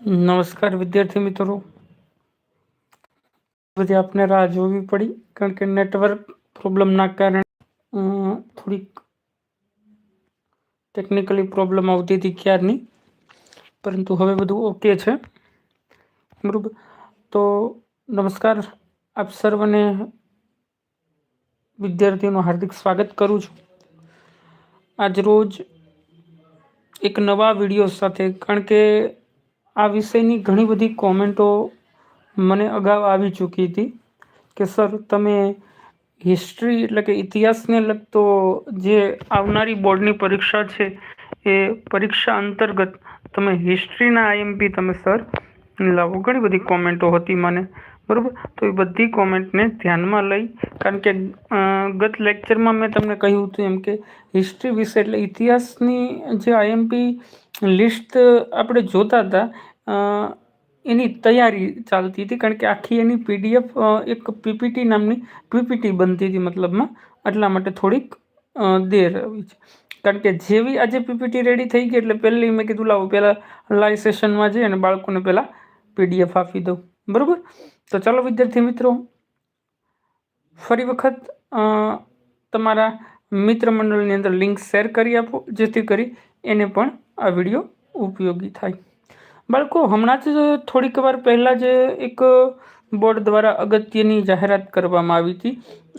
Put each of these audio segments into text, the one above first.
નમસ્કાર વિદ્યાર્થી મિત્રો. બધી આપને રાહ જોવી પડી કારણ કે નેટવર્ક પ્રોબ્લેમના કારણે થોડીક ટેકનિકલી પ્રોબ્લેમ આવતી હતી ક્યારની? પરંતુ હવે બધું ઓકે છે. બરાબર. તો નમસ્કાર આપ સર્વને વિદ્યાર્થીઓનું હાર્દિક સ્વાગત કરું છું. આજ રોજ એક નવા વીડિયો સાથે, કારણ કે આ વિષયની ઘણી બધી કોમેન્ટો મને અગાઉ આવી ચૂકી હતી કે, સર, તમે હિસ્ટ્રી એટલે કે ઇતિહાસને લગતો જે આવનારી બોર્ડની પરીક્ષા છે એ પરીક્ષા અંતર્ગત તમે હિસ્ટ્રીના આઈએમપી તમે, સર લાવો. ઘણી બધી કોમેન્ટો હતી મને, બરાબર? તો એ બધી કોમેન્ટને ધ્યાનમાં લઈ, કારણ કે ગત લેક્ચરમાં મેં તમને કહ્યું હતું એમ કે, હિસ્ટ્રી વિશે એટલે ઇતિહાસની જે આઈએમપી લિસ્ટ આપણે જોતા હતા એની તૈયારી ચાલતી હતી કારણ કે આખી એની પીડીએફ એક પીપીટી નામની પીપીટી બનતી હતી મતલબમાં. એટલા માટે થોડીક દેર આવી છે. કારણ કે જેવી આજે પીપીટી રેડી થઈ ગઈ એટલે પહેલી મેં કીધું, લાવો પહેલાં લાઈવ સેશનમાં જઈ અને બાળકોને પહેલાં પીડીએફ આપી દઉં. બરાબર? તો ચાલો વિદ્યાર્થી મિત્રો, ફરી વખત તમારા મિત્ર મંડળની અંદર લિંક શેર કરી આપો, જેથી કરી એને પણ આ વીડિયો ઉપયોગી થાય. બાળકો, હમણાં જ થોડીક વાર પહેલાં જ એક બોર્ડ દ્વારા અગત્યની જાહેરાત કરવામાં આવી હતી.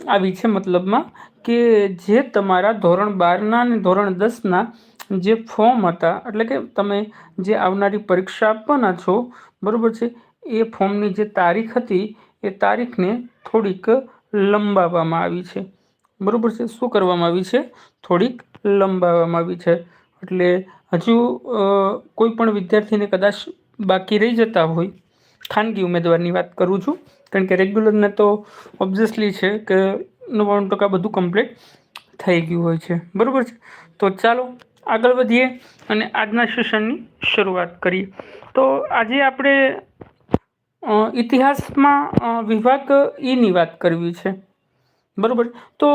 આવી છે મતલબમાં કે જે તમારા ધોરણ બારના અને ધોરણ દસના જે ફોર્મ હતા, એટલે કે તમે જે આવનારી પરીક્ષા આપવાના છો, બરાબર છે, એ ફોર્મની જે તારીખ હતી, એ તારીખને થોડીક લંબાવવામાં આવી છે. બરાબર છે, શું કરવામાં આવી છે? થોડીક લંબાવવામાં આવી છે. એટલે હજુ કોઈ પણ વિદ્યાર્થીને કદાચ બાકી રહી જતા હોય, ખાનગી ઉમેદવારની વાત કરું છું. કારણ કે રેગ્યુલરને તો ઓબ્વિયસલી છે કે નવ્વાણું ટકા બધું કમ્પ્લીટ થઈ ગયું હોય છે. બરાબર છે? તો ચાલો આગળ વધીએ અને આજના સેશનની શરૂઆત કરીએ. તો આજે આપણે ઇતિહાસમાં વિભાગ ઈની વાત કરવી છે. બરાબર? તો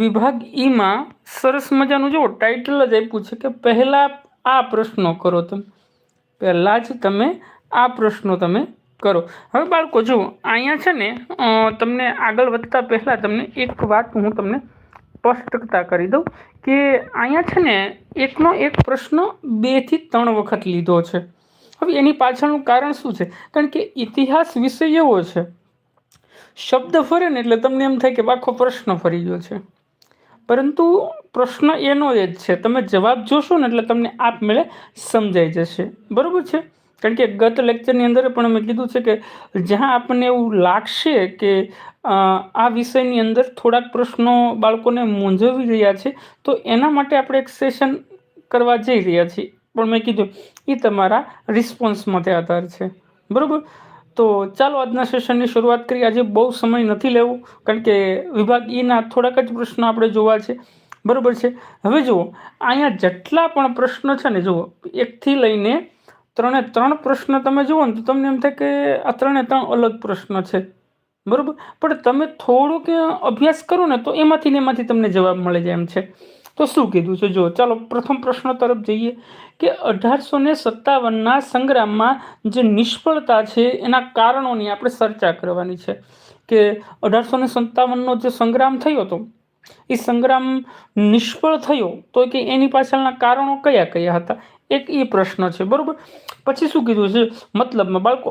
વિભાગ ઈમાં સરસ મજાનું જો ટાઇટલ જ આપ્યું છે કે પહેલા આ પ્રશ્નો કરો તમે. પહેલાં જ તમે આ પ્રશ્નો તમે કરો. હવે બાળકો, જુઓ, અહીંયા છે ને તમને આગળ વધતા પહેલાં તમને એક વાત હું તમને સ્પષ્ટતા કરી દઉં કે અહીંયા છે ને, એકનો એક પ્રશ્ન બેથી ત્રણ વખત લીધો છે. હવે એની પાછળનું કારણ શું છે? કારણ કે ઇતિહાસ વિષય એવો છે. શબ્દ ફરે ને એટલે તમને એમ થાય કે આખો પ્રશ્ન ફરી ગયો છે. પરંતુ પ્રશ્ન એનો એ જ છે, તમે જવાબ જોશો ને એટલે તમને આપમેળે સમજાઈ જશે. બરાબર છે? કારણ કે ગત લેક્ચરની અંદર પણ મેં કીધું છે કે જ્યાં આપણને એવું લાગશે કે આ વિષયની અંદર થોડાક પ્રશ્નો બાળકોને મૂંઝવી રહ્યા છે, તો એના માટે આપણે એક સેશન કરવા જઈ રહ્યા છીએ. પણ મેં કીધું એ તમારા રિસ્પોન્સ માટે આધાર છે. બરાબર? તો ચાલો આજના સેશનની શરૂઆત કરીએ. આજે બહુ સમય નથી લેવો, કારણ કે વિભાગ ઈના થોડાક જ પ્રશ્નો આપણે જોવા છે. બરાબર છે? હવે જુઓ, અહીંયા જેટલા પણ પ્રશ્ન છે ને, જુઓ, એકથી લઈને ત્રણે ત્રણ પ્રશ્ન તમે જુઓ ને, તો તમને એમ થાય કે આ ત્રણે ત્રણ અલગ પ્રશ્ન છે. બરાબર? પણ તમે થોડુંક અભ્યાસ કરો ને, તો એમાંથી ને એમાંથી તમને જવાબ મળી જાય એમ છે. તો શું કીધું છે? જો ચાલો, પ્રથમ પ્રશ્ન તરફ જઈએ. કે અઢારસો ને સત્તાવનના સંગ્રામમાં જે નિષ્ફળતા છે એના કારણોની આપણે ચર્ચા કરવાની છે કે અઢારસો ને સત્તાવનનો જે સંગ્રામ થયો હતો, એ સંગ્રામ નિષ્ફળ થયો તો કે એની પાછળના કારણો કયા કયા હતા, એક એ પ્રશ્ન છે, બરાબર? પછી શું કીધું છે? મતલબમાં, બાળકો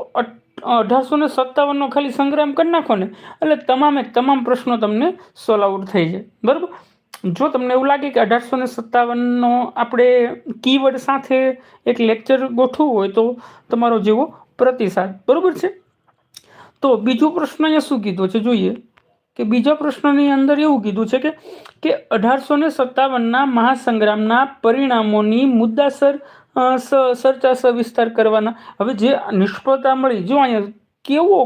અઢારસો ને સત્તાવનનો ખાલી સંગ્રામ કરી નાખો ને, એટલે તમામે તમામ પ્રશ્નો તમને સોલ્વ આઉટ થઈ જાય, બરોબર? જો તમને એવું લાગે કે અઢારસો ને સત્તાવનનો આપણે કીવર્ડ સાથે એક લેક્ચર ગોઠવવું હોય તો તમારો જેવો પ્રતિસાદ. બરાબર છે? તો બીજો પ્રશ્ન અહીંયા શું કીધો છે? જોઈએ. કે બીજા પ્રશ્નની અંદર એવું કીધું છે કે કે અઢારસો ને સત્તાવનના મહાસંગ્રામના પરિણામોની મુદ્દાસર ચર્ચા સવિસ્તાર કરવાના. હવે જે નિષ્ફળતા મળી, જો અહીંયા કેવો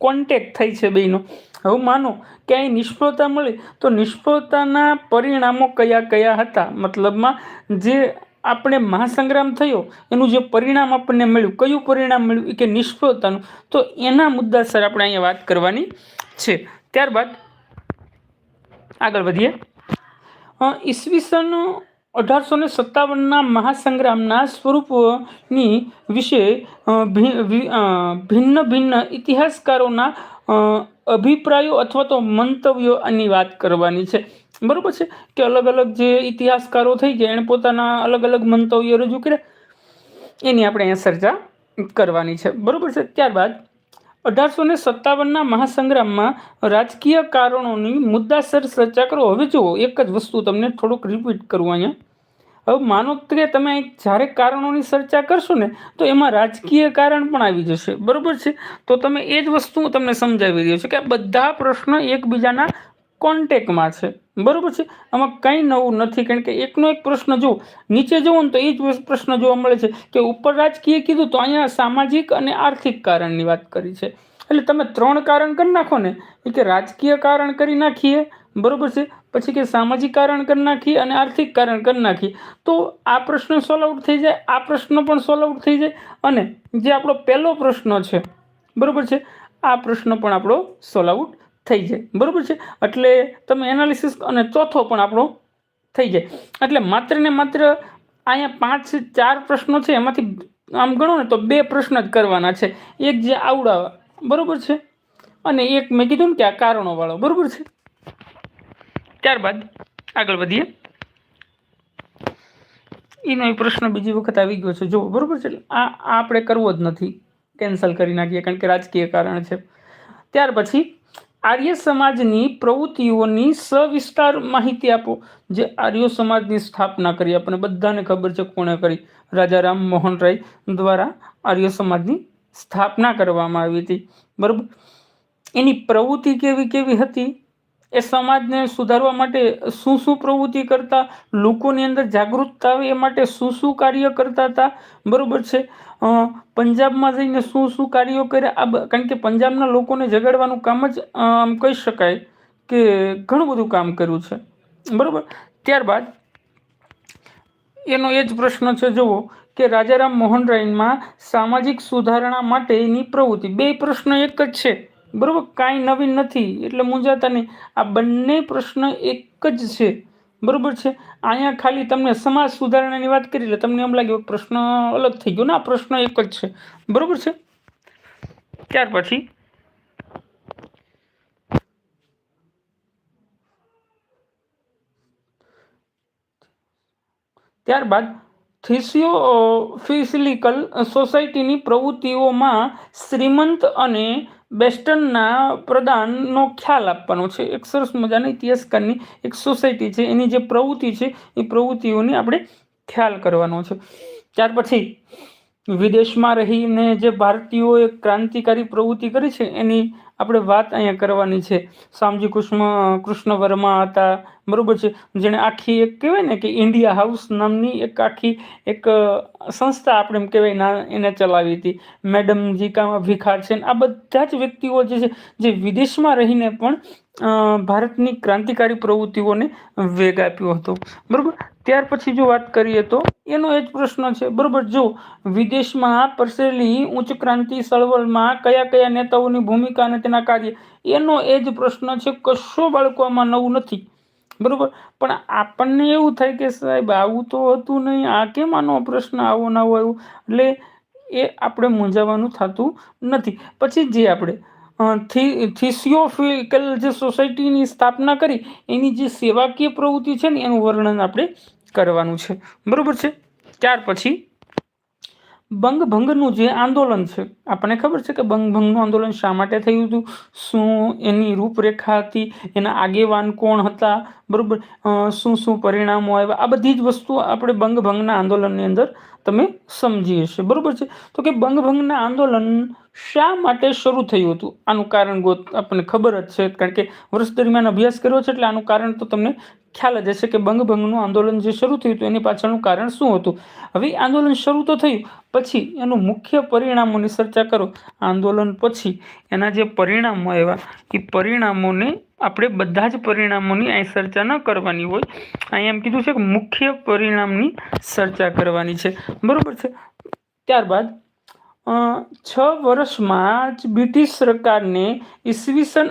કોન્ટેક્ટ થઈ છે બેયનો. હવે માનો કે અહીં નિષ્ફળતા મળી, તો નિષ્ફળતાના પરિણામો કયા કયા હતા? મતલબમાં જે આપણે મહાસંગ્રામ થયો, એનું જે પરિણામ આપણને મળ્યું, કયું પરિણામ મળ્યું? કે નિષ્ફળતાનું. તો એના મુદ્દા સર આપણે અહીંયા વાત કરવાની છે. ત્યારબાદ આગળ વધીએ. ઈસવીસન અઢારસો ને સત્તાવનના મહાસંગ્રામના સ્વરૂપોની વિશે ભિન્ન ભિન્ન ઇતિહાસકારોના અભિપ્રાયો અથવા તો મંતવ્યો આની વાત કરવાની છે. બરાબર છે? કે અલગ અલગ જે ઇતિહાસકારો થઈ ગયા, એણે પોતાના અલગ અલગ મંતવ્યો રજૂ કર્યા. એની આપણે અહીંયા ચર્ચા કરવાની છે. બરાબર છે? ત્યારબાદ અઢારસો ને સત્તાવનના મહાસંગ્રામમાં રાજકીય કારણોની મુદ્દાસર ચર્ચા કરો. હવે જુઓ, એક જ વસ્તુ તમને થોડુંક રિપીટ કરું અહીંયા. હવે માનો કે તમે જ્યારે કારણોની ચર્ચા કરશો ને, તો એમાં રાજકીય કારણ પણ આવી જશે. બરાબર છે? તો તમે એ જ વસ્તુ તમને સમજાવી રહ્યો છે કે બધા પ્રશ્નો એકબીજાના કોન્ટેકમાં છે. બરાબર છે? આમાં કંઈ નવું નથી. કારણ કે એકનો એક પ્રશ્ન જો નીચે જુઓ ને તો એ જ પ્રશ્ન જોવા મળે છે કે ઉપર રાજકીય કીધું તો અહીંયા સામાજિક અને આર્થિક કારણની વાત કરી છે. એટલે તમે ત્રણ કારણ કરી નાખો ને, એ કે રાજકીય કારણ કરી નાખીએ, બરોબર છે? પછી કે સામાજિક કારણ કરી નાખીએ અને આર્થિક કારણ કરી નાખીએ. તો આ પ્રશ્ન સોલ્વ આઉટ થઈ જાય, આ પ્રશ્ન પણ સોલ્વ આઉટ થઈ જાય અને જે આપણો પહેલો પ્રશ્ન છે, બરાબર છે? આ પ્રશ્ન પણ આપણો સોલ્વ આઉટ થઈ જાય. બરાબર છે? એટલે તમે એનાલિસિસ અને ચોથો પણ આપણો થઈ જાય. એટલે માત્ર ને માત્ર અહીંયા પાંચ ચાર પ્રશ્નો છે, એમાંથી આમ ગણો ને તો બે પ્રશ્ન જ કરવાના છે. એક જે આવડા બરાબર છે? અને એક મેં કીધું ને કે આ કારણોવાળો બરાબર છે? ત્યારબાદ આગળ વધીએ. એનો એ પ્રશ્ન બીજી વખત આવી ગયો છે. જો બરાબર છે? આ આપણે કરવો જ નથી. કેન્સલ કરી નાખીએ કારણ કે રાજકીય કારણ છે. ત્યાર પછી આર્ય સમાજની પ્રવૃત્તિઓની સવિસ્તાર માહિતી આપો. જે આર્ય સમાજની સ્થાપના કરી. આપણને બધાને ખબર છે કોણે કરી. રાજા રામ મોહન રાય દ્વારા આર્ય સમાજની સ્થાપના કરવામાં આવી હતી. બરાબર? એની પ્રવૃત્તિ કેવી કેવી હતી? એ સમાજને સુધારવા માટે શું શું પ્રવૃત્તિ કરતા? લોકોની અંદર જાગૃતતા આવે એ માટે શું શું કાર્ય કરતા હતા? બરાબર છે. પંજાબમાં જઈને શું શું કાર્યો કર્યા? આ કારણ કે પંજાબના લોકોને જગાડવાનું કામ જ આમ કહી શકાય કે ઘણું બધું કામ કર્યું છે. બરાબર? ત્યારબાદ એનો એ જ પ્રશ્ન છે, જુઓ કે રાજારામ મોહન રાયમાં સામાજિક સુધારણા માટેની પ્રવૃત્તિ. બે પ્રશ્ન એક જ છે. બરાબર? કાંઈ નવીન નથી. એટલે મૂંઝાતા નહીં આ બંને પ્રશ્ન એક જ છે. બરાબર છે? અહીંયા ખાલી તમને સમાજ સુધારણાની વાત કરી, એટલે તમને એમ લાગ્યું પ્રશ્ન અલગ થઈ ગયો. ના, પ્રશ્ન એક જ છે. બરોબર છે? ત્યાર પછી ત્યારબાદ થિસિયોફિસિલિકલ સોસાયટીની પ્રવૃત્તિઓમાં શ્રીમંત અને બેસ્ટનના પ્રદાનનો ખ્યાલ આપવાનો છે. એક સરસ મજાના ઇતિહાસકારની એક સોસાયટી છે. એની જે પ્રવૃત્તિ છે, એ પ્રવૃત્તિઓની આપણે ખ્યાલ કરવાનો છે. ત્યાર પછી, વિદેશમાં રહીને જે ભારતીયોએ ક્રાંતિકારી પ્રવૃત્તિ કરી છે, એની આપણે વાત અહીંયા કરવાની છે. શામજી કૃષ્ણ કૃષ્ણ વર્મા હતા બરોબર છે? જેણે આખી એક કહેવાય ને કે ઇન્ડિયા હાઉસ નામની એક આખી એક સંસ્થા આપણે એમ કહેવાય ના, એને ચલાવી હતી. મેડમ જીકામાં ભિખાર છે આ બધા જ વ્યક્તિઓ જે છે, જે વિદેશમાં રહીને પણ ભારતની ક્રાંતિકારી પ્રવૃત્તિઓને વેગ આપ્યો હતો. બરાબર? ત્યાર પછી જો વાત કરીએ તો એનો એ જ પ્રશ્ન છે. બરાબર? જો વિદેશમાં પરસેલી ઉચ્ચ ક્રાંતિ ચળવળમાં કયા કયા નેતાઓની ભૂમિકા અને તેના કાર્ય? એનો એ જ પ્રશ્ન છે. કશો બાળકો આમાં નવું નથી. બરોબર? પણ આપણને એવું થાય કે સાહેબ, આવું તો હતું નહીં. આ કેમ આનો પ્રશ્ન આવો ના આવ્યો? એટલે એ આપણે મૂંઝાવાનું થતું નથી. પછી જે આપણે થિસિયોફિકલ જે સોસાયટીની સ્થાપના કરી, એની જે સેવાકીય પ્રવૃત્તિ છે ને, એનું વર્ણન આપણે કરવાનું છે. બરાબર છે? ત્યાર પછી બંગભંગનું જે આંદોલન છે, આપણને ખબર છે કે બંગભંગનું આંદોલન શા માટે થયું હતું? શું એની રૂપરેખા હતી? એના આગેવાન કોણ હતા? બરાબર? શું શું પરિણામો આવ્યા? આ બધી જ વસ્તુઓ આપણે બંગભંગના આંદોલનની અંદર તમે સમજી હશે બરાબર છે? તો કે બંગભંગના આંદોલન શા માટે શરૂ થયું હતું? આનું કારણ ગોત, આપણને ખબર જ છે. કારણ કે વર્ષ દરમિયાન અભ્યાસ કર્યો છે, એટલે આનું કારણ તો તમને ખ્યાલ જ હશે કે બંગભંગનું આંદોલન જે શરૂ થયું હતું, એની પાછળનું કારણ શું હતું? હવે આંદોલન શરૂ તો થયું, પછી એનું મુખ્ય પરિણામોની ચર્ચા કરો. આંદોલન પછી એના જે પરિણામો આવ્યા એ પરિણામોને આપણે બધા જ પરિણામોની અહીં ચર્ચા ન કરવાની હોય. અહીં એમ કીધું છે કે મુખ્ય પરિણામની ચર્ચા કરવાની છે. બરાબર છે? ત્યારબાદ છ વર્ષમાં જ બ્રિટિશ સરકારને ઈસવીસન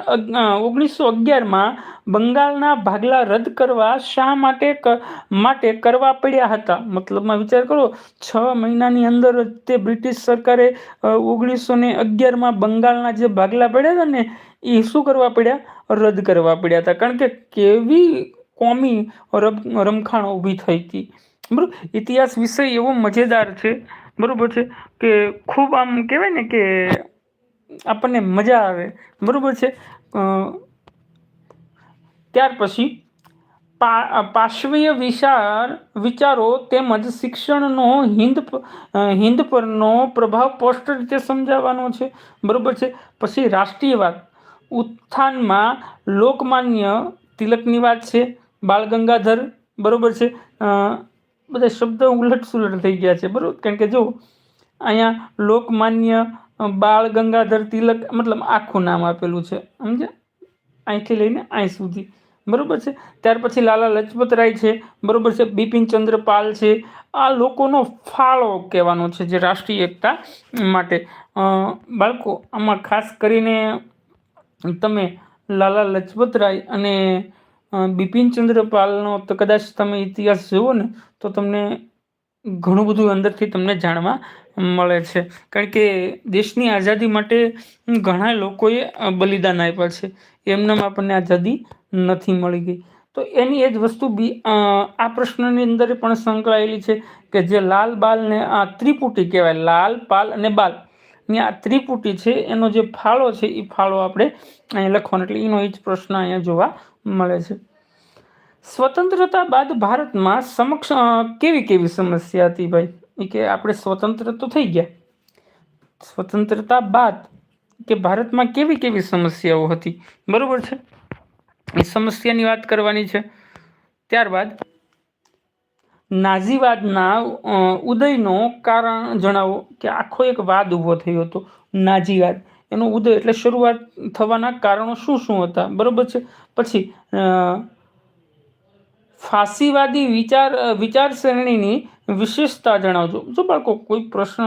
ઓગણીસો અગિયારમાં બંગાળના ભાગલા રદ કરવા શા માટે માટે કરવા પડ્યા હતા? મતલબમાં વિચાર કરો, છ મહિનાની અંદર તે બ્રિટિશ સરકારે ઓગણીસો ને અગિયારમાં બંગાળના જે ભાગલા પડ્યા હતા ને, એ શું કરવા પડ્યા? રદ કરવા પડ્યા હતા. કારણ કે કેવી કોમી રમખાણો ઊભી થઈ હતી. બરાબર? ઇતિહાસ વિષય એવો મજેદાર છે. બરાબર છે? કે ખૂબ આમ કહેવાય ને કે આપણને મજા આવે. બરાબર છે? ત્યાર પછી પાશ્વીય વિચાર, વિચારો તેમજ શિક્ષણનો હિન્દ હિન્દ પરનો પ્રભાવ સ્પષ્ટ રીતે સમજાવવાનો છે. બરાબર છે? પછી રાષ્ટ્રીયવાદ ઉત્થાનમાં લોકમાન્ય તિલકની વાત છે. બાળ ગંગાધર. બરાબર છે? બધા શબ્દ ઉલટ સુલટ થઈ ગયા છે. બરાબર? કારણ કે જો અહીંયા લોકમાન્ય બાળ ગંગાધર તિલક, મતલબ આખું નામ આપેલું છે સમજે અહીંથી લઈને અહીં સુધી. બરાબર છે? ત્યાર પછી લાલા લજપત રાય છે, બરાબર છે? બિપિન ચંદ્ર છે. આ લોકોનો ફાળો કહેવાનો છે જે રાષ્ટ્રીય એકતા માટે. બાળકો, આમાં ખાસ કરીને તમે લાલા લજપત રાય અને બિપિનચંદ્ર પાલનો તો કદાચ તમે ઇતિહાસ જુઓ ને, તો તમને ઘણું બધું અંદરથી તમને જાણવા મળે છે. કારણ કે દેશની આઝાદી માટે ઘણા લોકોએ બલિદાન આપ્યા છે. એમનામાં આપણને આઝાદી નથી મળી ગઈ. તો એની એ જ વસ્તુ બી આ પ્રશ્નની અંદર પણ સંકળાયેલી છે કે જે લાલ બાલને આ ત્રિપુટી કહેવાય, લાલ પાલ અને બાલ. ની આ ત્રિપુટી છે, એનો જે ફાળો છે એ ફાળો આપણે અહીંયા લખવાનો. એટલે એનો એ જ પ્રશ્ન અહીંયા જોવા મળે છે. સ્વતંત્રતા બાદ ભારતમાં સમક્ષ કેવી કેવી સમસ્યા હતી ભાઈ? કે આપણે સ્વતંત્ર તો થઈ ગયા. સ્વતંત્રતા બાદ કે ભારતમાં કેવી કેવી સમસ્યાઓ હતી. બરાબર છે? એ સમસ્યાની વાત કરવાની છે. ત્યારબાદ નાઝીવાદના ઉદયનો કારણ જણાવો કે આખો એક વાદ ઊભો થયો હતો. નાજીવાદ એનો ઉદય એટલે શરૂઆત થવાના કારણો શું શું હતા? બરાબર છે? પછી ફાંસીવાદી વિચાર, વિચારસરણીની વિશેષતા જણાવજો. જો બાળકો, કોઈ પ્રશ્ન,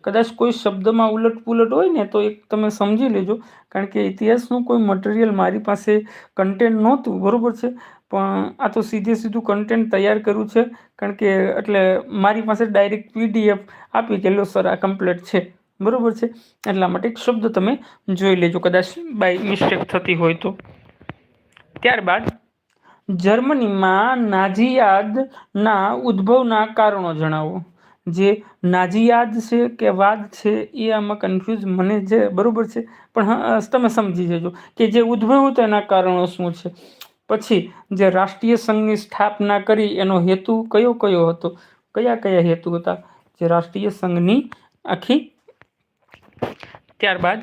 કદાચ કોઈ શબ્દમાં ઉલટ પુલટ હોય ને, તો એક તમે સમજી લેજો. કારણ કે ઇતિહાસનું કોઈ મટીરિયલ મારી પાસે કન્ટેન્ટ નહોતું, બરાબર છે? પણ આ તો સીધે સીધું કન્ટેન્ટ તૈયાર કર્યું છે. કારણ કે, એટલે મારી પાસે ડાયરેક્ટ પીડીએફ આપી કે, લો સર, આ કમ્પ્લીટ છે. બરાબર છે? એટલા માટે એક શબ્દ તમે જોઈ લેજો. કદાચ બાય મિસ્ટેક થતી હોય તો. ત્યારબાદ જર્મનીમાં નાઝીયાદના ઉદ્ભવના કારણો જણાવો. જે નાઝીયાદ છે કે વાદ છે એ આમાં કન્ફ્યુઝ મને જે બરાબર છે, પણ તમે સમજી જજો કે જે ઉદ્ભવ્યું તેના કારણો શું છે? પછી જે રાષ્ટ્રીય સંઘની સ્થાપના કરી એનો હેતુ કયો કયો હતો? કયા કયા હેતુ હતા? જે રાષ્ટ્રીય સંઘની આખી ત્યારબાદ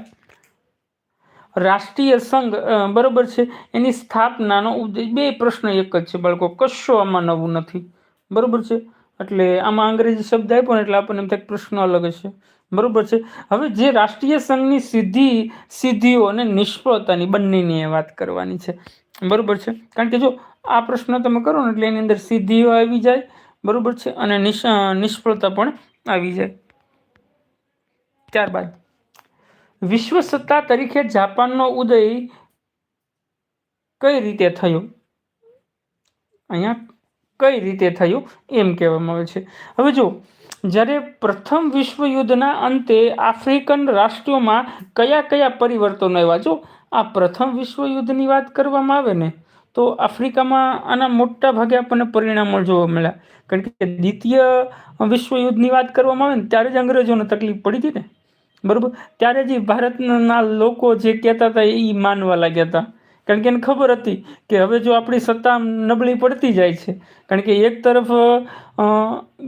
રાષ્ટ્રીય સંઘ બરાબર છે? એની સ્થાપનાનો ઉદ્દેશ, બે પ્રશ્ન એક જ છે બાળકો, કશો આમાં નવું નથી, બરાબર છે? એટલે આમાં અંગ્રેજી શબ્દ આપ્યો ને એટલે આપણને એમ થાય પ્રશ્ન અલગ છે, બરાબર છે? હવે જે રાષ્ટ્રીય સંઘની સિદ્ધિ, સિદ્ધિઓ અને નિષ્ફળતાની બંનેની વાત કરવાની છે, બરાબર છે? કારણ કે જો આ પ્રશ્ન તમે કરો ને એટલે એની અંદર સિદ્ધિઓ આવી જાય, બરાબર છે? અને નિષ્ફળતા પણ આવી જાય. ત્યારબાદ. વિશ્વ સત્તા તરીકે જાપાનનો ઉદય કઈ રીતે થયો? અહીંયા કઈ રીતે થયું એમ કહેવામાં આવે છે. હવે જો જ્યારે પ્રથમ વિશ્વયુદ્ધના અંતે આફ્રિકન રાષ્ટ્રોમાં કયા કયા પરિવર્તનો આવ્યા? જો આ પ્રથમ વિશ્વયુદ્ધની વાત કરવામાં આવે ને, તો આફ્રિકામાં આના મોટા ભાગે આપણને પરિણામો જોવા મળ્યા. કારણ કે દ્વિતીય વિશ્વયુદ્ધની વાત કરવામાં આવે ને, ત્યારે જ અંગ્રેજોને તકલીફ પડી હતી ને. બરાબર? ત્યારે જે ભારતના લોકો જે કહેતા હતા એ માનવા લાગ્યા હતા. કારણ કે એને ખબર હતી કે હવે જો આપણી સત્તા નબળી પડતી જાય છે, કારણ કે એક તરફ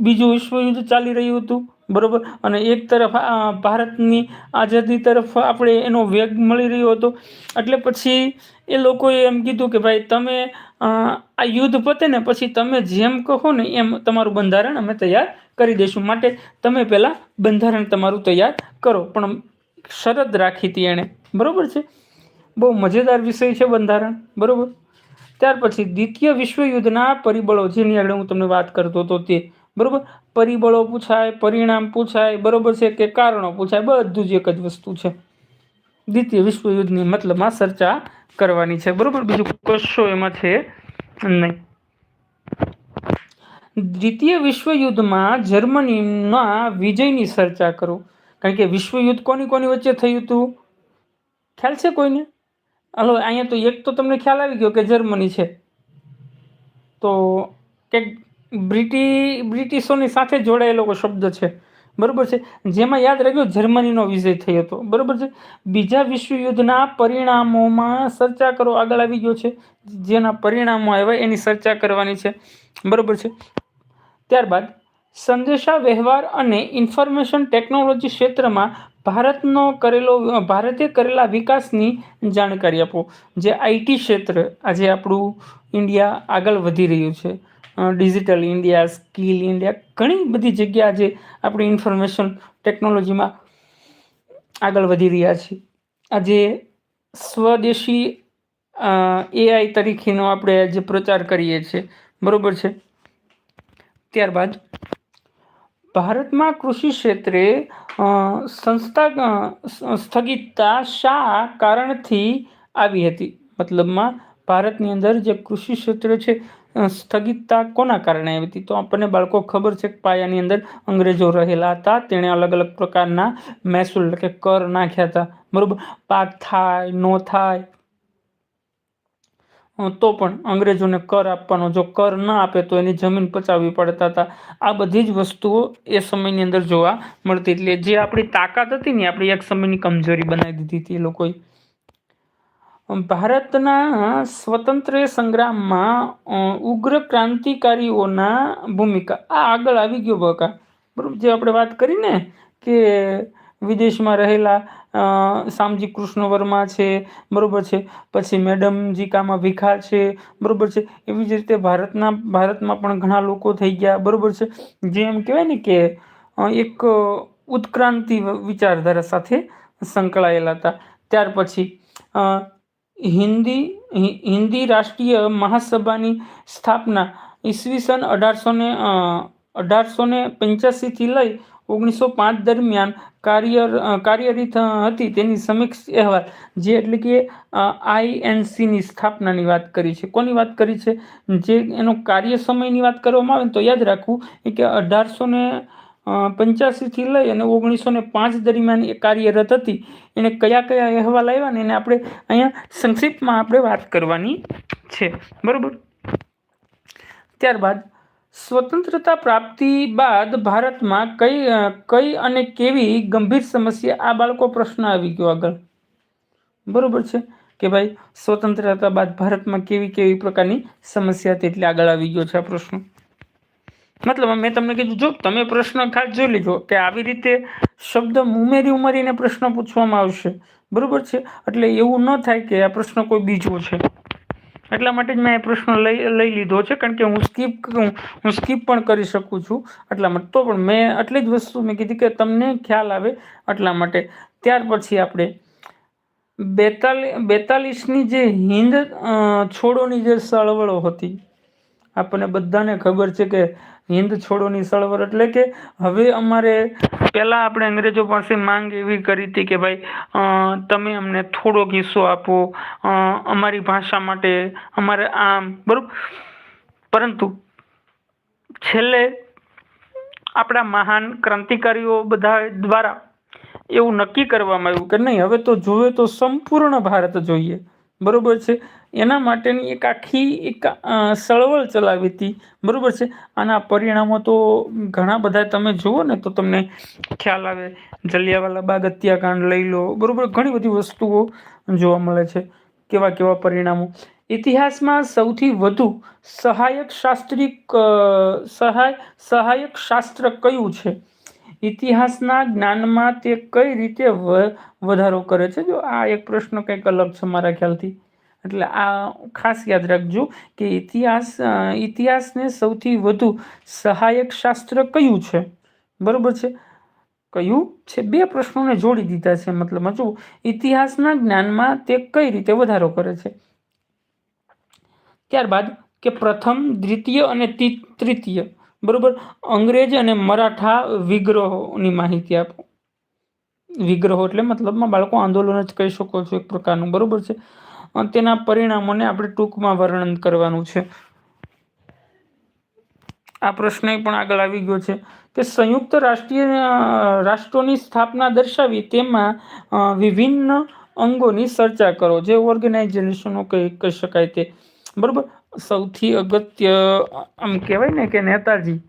બીજું વિશ્વયુદ્ધ ચાલી રહ્યું હતું, બરાબર? અને એક તરફ ભારતની આઝાદી તરફ આપણે એનો વેગ મળી રહ્યો હતો. એટલે પછી એ લોકોએ એમ કીધું કે ભાઈ તમે આ યુદ્ધ પતે ને પછી તમે જેમ કહો ને એમ તમારું બંધારણ અમે તૈયાર કરી દઈશું માટે તમે પહેલાં બંધારણ તમારું તૈયાર કરો. પણ શરત રાખી હતી એણે. બરાબર છે? બહુ મજેદાર વિષય છે બંધારણ. બરાબર? ત્યાર પછી દ્વિતીય વિશ્વયુદ્ધના પરિબળો, જેની આગળ હું તમને વાત કરતો હતો તે. બરાબર? પરિબળો પૂછાય, પરિણામ પૂછાય, બરાબર છે કે કારણો પૂછાય, બધું જ એક જ વસ્તુ છે. દ્વિતીય વિશ્વયુદ્ધની મતલબમાં ચર્ચા કરવાની છે. બરાબર? બીજું કશો એમાં છે? નહીં. દ્વિતીય વિશ્વયુદ્ધમાં જર્મનીના વિજયની ચર્ચા કરો. કારણ કે વિશ્વયુદ્ધ કોની કોની વચ્ચે થયું હતું? ખ્યાલ છે કોઈને? હલો, અહીંયા તો એક તો તમને ખ્યાલ આવી ગયો કે જર્મની છે. તો કે બ્રિટી, બ્રિટિશોની સાથે જોડાયેલો શબ્દ છે? બરાબર છે. જેમાં યાદ રાખ્યો જર્મનીનો વિજય થયો હતો. બરાબર છે? બીજા વિશ્વયુદ્ધના પરિણામોમાં ચર્ચા કરો. આગળ આવી ગયો છે. જેના પરિણામો આવ્યા, એની ચર્ચા કરવાની છે. બરાબર છે? ત્યારબાદ સંદેશા વ્યવહાર અને ઇન્ફોર્મેશન ટેકનોલોજી ક્ષેત્રમાં ભારતનો કરેલો, ભારતે કરેલા વિકાસની જાણકારી આપો. જે આઈટી ક્ષેત્ર આજે આપણું ઇન્ડિયા આગળ વધી રહ્યું છે. ડિજિટલ ઇન્ડિયા, સ્કિલ ઇન્ડિયા, ઘણી બધી જગ્યા આજે આપણી ઇન્ફોર્મેશન ટેકનોલોજીમાં આગળ વધી રહ્યા છે. આજે સ્વદેશી એઆઈ તરીકેનો આપણે જે પ્રચાર કરીએ છીએ. બરોબર છે? ત્યારબાદ ભારતમાં કૃષિ ક્ષેત્રે સંસ્થા સ્થગિતતા શા કારણથી આવી હતી? મતલબમાં ભારતની અંદર જે કૃષિ ક્ષેત્ર છે સ્થગિતતા કોના કારણે આવી હતી? તો આપણને બાળકો ખબર છે કે પાયાની અંદર અંગ્રેજો રહેલા હતા. તેણે અલગ અલગ પ્રકારના મહેસૂલ, એટલે કે કર નાખ્યા હતા. બરાબર? પાક થાય, ન થાય તો પણ અંગ્રેજોને કર આપવાનો, જો કર ન આપે તો એની જમીન પચાવવી પડતા હતા આ બધી જ વસ્તુઓ એ સમયની અંદર જોવા મળતી. એટલે જે આપણી તાકાત હતી ને, આપણી એક સમયની કમજોરી બનાવી દીધી હતી એ લોકોએ. ભારતના સ્વતંત્ર સંગ્રામમાં ઉગ્ર ક્રાંતિકારીઓના ભૂમિકા. આ આગળ આવી ગયો બકા. બરાબર? જે આપણે વાત કરીને કે વિદેશમાં રહેલા શામજી કૃષ્ણ વર્મા છે, બરાબર છે. પછી મેડમજી કામા ભીખા છે, બરાબર છે. એવી જ રીતે ભારતના, ભારતમાં પણ ઘણા લોકો થઈ ગયા, બરાબર છે. જે એમ કહેવાય ને કે એક ઉત્ક્રાંતિ વિચારધારા સાથે સંકળાયેલા હતા. ત્યાર પછી હિન્દી હિન્દી રાષ્ટ્રીય મહાસભાની સ્થાપના ઈસવીસન અઢારસો ને અઢારસો ને પંચ્યાસીથી લઈ ઓગણીસો પાંચ દરમિયાન કાર્ય કાર્યરત હતી તેની સમીક્ષ અહેવાલ, જે એટલે કે આઈએનસીની સ્થાપનાની વાત કરી છે. કોની વાત કરી છે? જે એનો કાર્ય સમયની વાત કરવામાં આવે તો યાદ રાખવું કે અઢારસો ને પંચ્યાસીથી લઈ અને ઓગણીસો ને પાંચ દરમિયાન એ કાર્યરત હતી. એને કયા કયા અહેવાલ આવ્યા ને એને આપણે અહીંયા સંક્ષિપ્તમાં આપણે વાત કરવાની છે. બરાબર? ત્યારબાદ સ્વતંત્રતા પ્રાપ્તિ બાદ ભારતમાં કઈ કઈ અને કેવી ગંભીર સમસ્યા? આ બાળકો પ્રશ્ન આવી ગયો આગળ. બરોબર છે કે ભાઈ સ્વતંત્રતા બાદ ભારતમાં કેવી કેવી પ્રકારની સમસ્યા હતી? એટલે આગળ આવી ગયો છે આ પ્રશ્ન. મતલબ મેં તમને કીધું, જો તમે પ્રશ્ન ખાસ જોઈ લીધો કે આવી રીતે શબ્દ ઉમેરી ઉમેરીને પ્રશ્ન પૂછવામાં આવશે. બરોબર છે? એટલે એવું ન થાય કે આ પ્રશ્ન કોઈ બીજો છે. એટલા માટે જ મેં એ પ્રશ્ન લઈ લઈ લીધો છે, કારણ કે હું સ્કીપ હું સ્કીપ પણ કરી શકું છું એટલા માટે. તો પણ મેં આટલી જ વસ્તુ મેં કીધી કે તમને ખ્યાલ આવે એટલા માટે. ત્યાર પછી આપણે બેતાલી બેતાલીસની જે હિન્દ છોડોની જે ચળવળો હતી, આપણને બધાને ખબર છે કે હિન્દ છોડોની સળવર એટલે કે હવે અમારે પહેલાં આપણે અંગ્રેજો પાસે માંગ એવી કરી હતી કે ભાઈ તમે અમને થોડો કિસ્સો આપો અમારી ભાષા માટે અમારે આમ, બરાબર? પરંતુ છેલ્લે આપણા મહાન ક્રાંતિકારીઓ બધા દ્વારા એવું નક્કી કરવામાં આવ્યું કે નહીં, હવે તો જોવે તો સંપૂર્ણ ભારત જોઈએ. બરાબર છે? એના માટેની એક આખી એક ચળવળ ચલાવી હતી. બરાબર છે? આના પરિણામો તો ઘણા બધા તમે જુઓ ને તો તમને ખ્યાલ આવે. જલિયાવાલા બાગ હત્યાકાંડ લઈ લો. બરાબર? ઘણી બધી વસ્તુઓ જોવા મળે છે. કેવા કેવા પરિણામો. ઇતિહાસમાં સૌથી વધુ સહાયક શાસ્ત્રી સહાય, સહાયક શાસ્ત્ર કયું છે? ઇતિહાસના જ્ઞાનમાં તે કઈ રીતે વધારો કરે છે? જો આ એક પ્રશ્ન કંઈક અલગ છે મારા ખ્યાલથી. એટલે આ ખાસ યાદ રાખજો કે ઇતિહાસ ઇતિહાસને સૌથી વધુ સહાયક શાસ્ત્ર કયું છે? બરાબર છે? કયું? છે બે પ્રશ્નોને જોડી દીધા છે, મતલબ જો ઇતિહાસના જ્ઞાનમાં તે કઈ રીતે વધારો કરે છે? ત્યારબાદ કે પ્રથમ, દ્વિતીય અને તૃતીય. બરોબર? અંગ્રેજ અને મરાઠા વિગ્રહોની માહિતી આપો. વિગ્રહો એટલે મતલબમાં બાળકો આંદોલન જ કહી શકો છો એક પ્રકારનું, બરાબર છે? તેના પરિણામોને આપણે ટૂંકમાં વર્ણન કરવાનું છે. આ પ્રશ્ન પણ આગળ આવી ગયો છે કે સંયુક્ત રાષ્ટ્રીય રાષ્ટ્રોની સ્થાપના દર્શાવી તેમાં વિભિન્ન અંગોની ચર્ચા કરો, જે ઓર્ગેનાઇઝેશનો કહી કહી શકાય તે. બરોબર? સૌથી અગત્ય, આમ કહેવાય ને કે નેતાજી,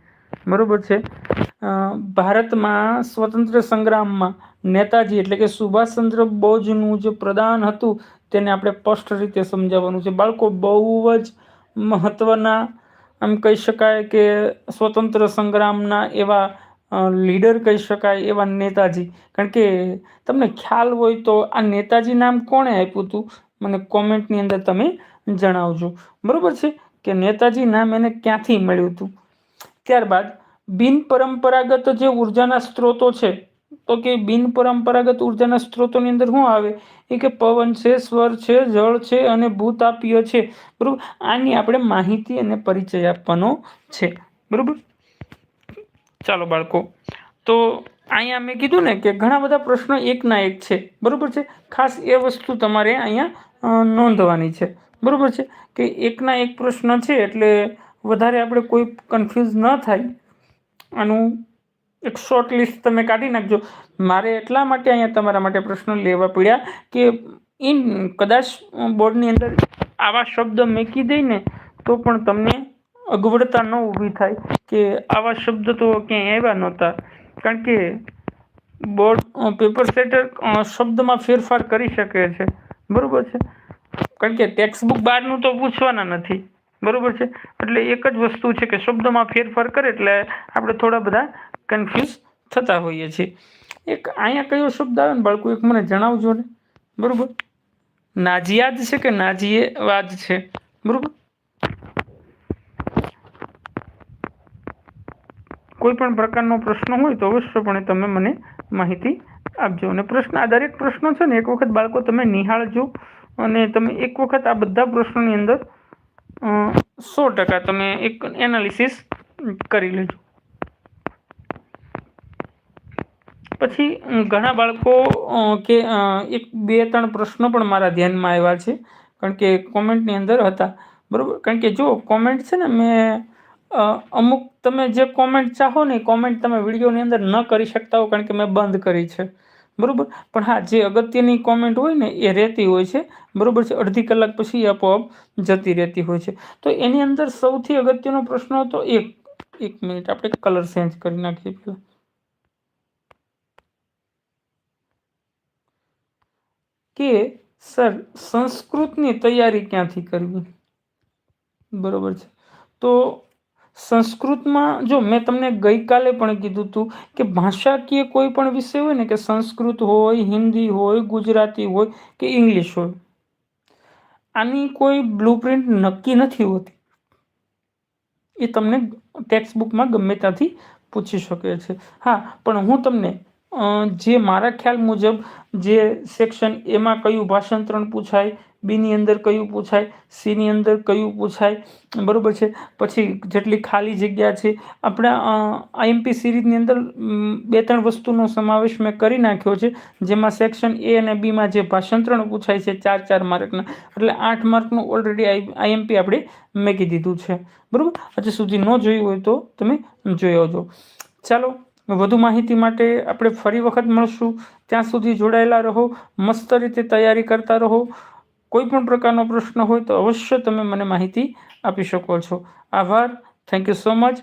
બરોબર છે? ભારતમાં સ્વતંત્ર સંગ્રામમાં નેતાજી એટલે કે સુભાષચંદ્ર બોઝનું જે પ્રદાન હતું, તેને આપણે સ્પષ્ટ રીતે સમજાવવાનું છે. બાળકો, બહુ જ મહત્ત્વના આમ કહી શકાય કે સ્વતંત્ર સંગ્રામના એવા લીડર કહી શકાય, એવા નેતાજી. કારણ કે તમને ખ્યાલ હોય તો આ નેતાજી નામ કોણે આપ્યું હતું? મને કોમેન્ટની અંદર તમે જણાવજો. બરાબર છે? કે નેતાજી નામ એને ક્યાંથી મળ્યું હતું? ત્યારબાદ, બિન પરંપરાગત જે ઉર્જાના સ્ત્રોતો છે, તો કે બિન પરંપરાગત ઉર્જાના સ્ત્રોતોની અંદર શું આવે? એ કે પવન છે, સ્વર છે, જળ છે અને ભૂતાપીય છે. બરોબર? આની આપણે માહિતી અને પરિચય આપવાનો છે. બરોબર? ચાલો બાળકો. તો અહીંયા મેં કીધું ને કે ઘણા બધા પ્રશ્નો એકના એક છે. બરાબર છે? ખાસ એ વસ્તુ તમારે અહીંયા નોંધવાની છે. બરોબર છે? કે એકના એક પ્રશ્ન છે એટલે વધારે આપણે કોઈ કન્ફ્યુઝ ન થાય. આનું એક શોર્ટ લિસ્ટ તમે કાઢી નાખજો. મારે એટલા માટે અહીંયા તમારા માટે પ્રશ્નો લેવા પડ્યા કે ઇન કદાચ બોર્ડની અંદર આવા શબ્દ મેકી દઈને તો પણ તમને અગવડતા ન ઊભી થાય કે આવા શબ્દ તો ક્યાંય આવ્યા નહોતા. કારણ કે બોર્ડ પેપર સેટર શબ્દમાં ફેરફાર કરી શકે છે. બરાબર છે? કારણ કે ટેક્સ્ટ બુક બહારનું તો પૂછવાના નથી. બરોબર છે? એટલે એક જ વસ્તુ છે કે શબ્દમાં ફેરફાર કરે એટલે આપણે થોડા બધા કન્ફ્યુઝ થતા હોઈએ છીએ. એક અહીંયા કયો શબ્દ આવે ને બાળકો, એક મને જણાવજો ને. બરાબર? નાજીયાદ છે કે નાજીએવાદ છે? બરાબર? કોઈ પણ પ્રકારનો પ્રશ્ન હોય તો અવશ્યપણે તમે મને માહિતી આપજો. અને પ્રશ્ન આ દરેક પ્રશ્નો છે ને, એક વખત બાળકો તમે નિહાળજો. અને તમે એક વખત આ બધા પ્રશ્નોની અંદર સો ટકા તમે એક એનાલિસિસ કરી લેજો. પછી ઘણા બાળકો કે એક, બે, ત્રણ પ્રશ્નો પણ મારા ધ્યાનમાં આવ્યા છે. કારણ કે કોમેન્ટની અંદર હતા. બરાબર? કારણ કે જો કોમેન્ટ છે ને મેં અમુક તમે જે કોમેન્ટ ચાહો ને કોમેન્ટ તમે વિડીયોની અંદર ન કરી શકતા હો, કારણ કે મેં બંધ કરી છે. બરાબર? પણ હા, જે અગત્યની કોમેન્ટ હોય ને, એ રહેતી હોય છે. બરાબર છે? અડધી કલાક પછી આપોઆપ જતી રહેતી હોય છે. તો એની અંદર સૌથી અગત્યનો પ્રશ્ન હતો એક. એક મિનિટ, આપણે કલર ચેન્જ કરી નાખીએ પહેલાં. કે, સર, સંસ્કૃતની તૈયારી ક્યાંથી કરવી? બરોબર છે? તો સંસ્કૃતમાં, જો મેં તમને ગઈકાલે પણ કીધું હતું કે ભાષાકીય કોઈ પણ વિષય હોય ને કે સંસ્કૃત હોય, હિન્દી હોય, ગુજરાતી હોય કે ઇંગ્લિશ હોય, આની કોઈ બ્લુપ્રિન્ટ નક્કી નથી હોતી. એ તમને ટેક્સ્ટ બુકમાં ગમે ત્યાંથી પૂછી શકે છે. હા, પણ હું તમને જે મારા ખ્યાલ મુજબ જે સેક્શન એમાં કયું ભાષાંતરણ પૂછાય, બીની અંદર કયું પૂછાય, સીની અંદર કયું પૂછાય, બરાબર છે? પછી જેટલી ખાલી જગ્યા છે. આપણા આઈએમપી સિરીઝની અંદર બે ત્રણ વસ્તુનો સમાવેશ મેં કરી નાખ્યો છે, જેમાં સેક્શન એ અને બીમાં જે ભાષાંતરણ પૂછાય છે, ચાર ચાર માર્કના. એટલે આઠ માર્કનું ઓલરેડી આઈએમપી આપણે મેકી દીધું છે. બરાબર? હજી સુધી ન જોયું હોય તો તમે જોઈ આવજો. ચાલો વધુ માહિતી માટે આપણે ફરી વખત મળશું. ત્યાં સુધી જોડાયેલા રહો, મસ્ત રીતે તૈયારી કરતા રહો. કોઈ પણ પ્રકારનો પ્રશ્ન હોય તો અવશ્ય તમે મને માહિતી આપી શકો છો. આભાર. Thank you so much